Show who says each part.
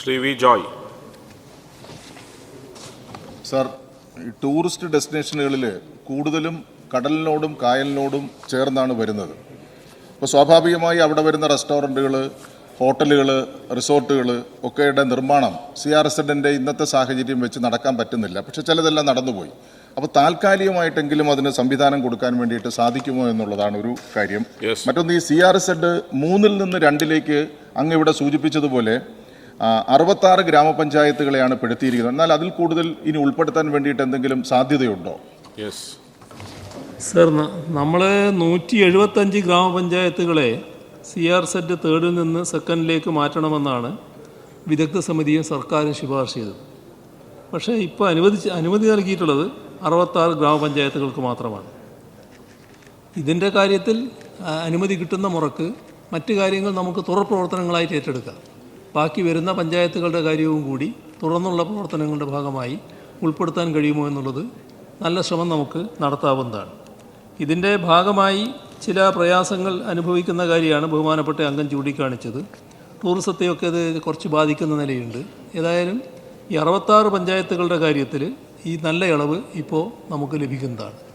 Speaker 1: Shri V Joy.
Speaker 2: Sir tourist ഡെസ്റ്റിനേഷനുകളിൽ കൂടുതലും കടലിനോടും കായലിനോടും ചേർന്നാണ് വരുന്നത്. അപ്പോൾ സ്വാഭാവികമായി അവിടെ വരുന്ന റെസ്റ്റോറന്റുകൾ ഹോട്ടലുകൾ റിസോർട്ടുകൾ ഒക്കെയുടെ നിർമ്മാണം സി ആർ എസ് എഡിന്റെ ഇന്നത്തെ സാഹചര്യം വെച്ച് നടക്കാൻ പറ്റുന്നില്ല. പക്ഷെ ചിലതെല്ലാം നടന്നുപോയി. അപ്പോൾ താൽക്കാലികമായിട്ടെങ്കിലും അതിന് സംവിധാനം കൊടുക്കാൻ വേണ്ടിയിട്ട് സാധിക്കുമോ എന്നുള്ളതാണ് ഒരു കാര്യം. മറ്റൊന്ന് ഈ സി ആർ എസ് എഡ് മൂന്നിൽ നിന്ന് രണ്ടിലേക്ക് അങ്ങ് ഇവിടെ സൂചിപ്പിച്ചതുപോലെ അറുപത്താറ് ഗ്രാമപഞ്ചായത്തുകളെയാണ് പെടുത്തിയിരിക്കുന്നത്. എന്നാൽ അതിൽ കൂടുതൽ ഇനി ഉൾപ്പെടുത്താൻ വേണ്ടിയിട്ട് എന്തെങ്കിലും സാധ്യതയുണ്ടോ?
Speaker 1: യെസ്
Speaker 3: സർ നമ്മൾ നൂറ്റി എഴുപത്തഞ്ച് ഗ്രാമപഞ്ചായത്തുകളെ സി ആർ സെറ്റ് തേർഡിൽ നിന്ന് സെക്കൻഡിലേക്ക് മാറ്റണമെന്നാണ് വിദഗ്ധ സമിതിയും സർക്കാരും ശുപാർശ ചെയ്തത്. പക്ഷേ ഇപ്പോൾ അനുവദിച്ച് അനുമതി നൽകിയിട്ടുള്ളത് അറുപത്താറ് ഗ്രാമപഞ്ചായത്തുകൾക്ക് മാത്രമാണ്. ഇതിന്റെ കാര്യത്തിൽ അനുമതി കിട്ടുന്ന മുറക്ക് മറ്റു കാര്യങ്ങൾ നമുക്ക് തുറപ്രവർത്തനങ്ങളായിട്ട് ഏറ്റെടുക്കാം. ബാക്കി വരുന്ന പഞ്ചായത്തുകളുടെ കാര്യവും കൂടി തുടർന്നുള്ള പ്രവർത്തനങ്ങളുടെ ഭാഗമായി ഉൾപ്പെടുത്താൻ കഴിയുമോ എന്നുള്ളത് നല്ല ശ്രമം നമുക്ക് നടത്താവുന്നതാണ്. ഇതിന്റെ ഭാഗമായി ചില പ്രയാസങ്ങൾ അനുഭവിക്കുന്ന കാര്യമാണ് ബഹുമാനപ്പെട്ട അംഗം ചൂണ്ടിക്കാണിച്ചത്. ടൂറിസത്തെയൊക്കെ അത് കുറച്ച് ബാധിക്കുന്ന നിലയുണ്ട്. ഏതായാലും ഈ അറുപത്താറ് പഞ്ചായത്തുകളുടെ കാര്യത്തിൽ ഈ നല്ല ഇളവ് ഇപ്പോൾ നമുക്ക് ലഭിക്കുന്നതാണ്.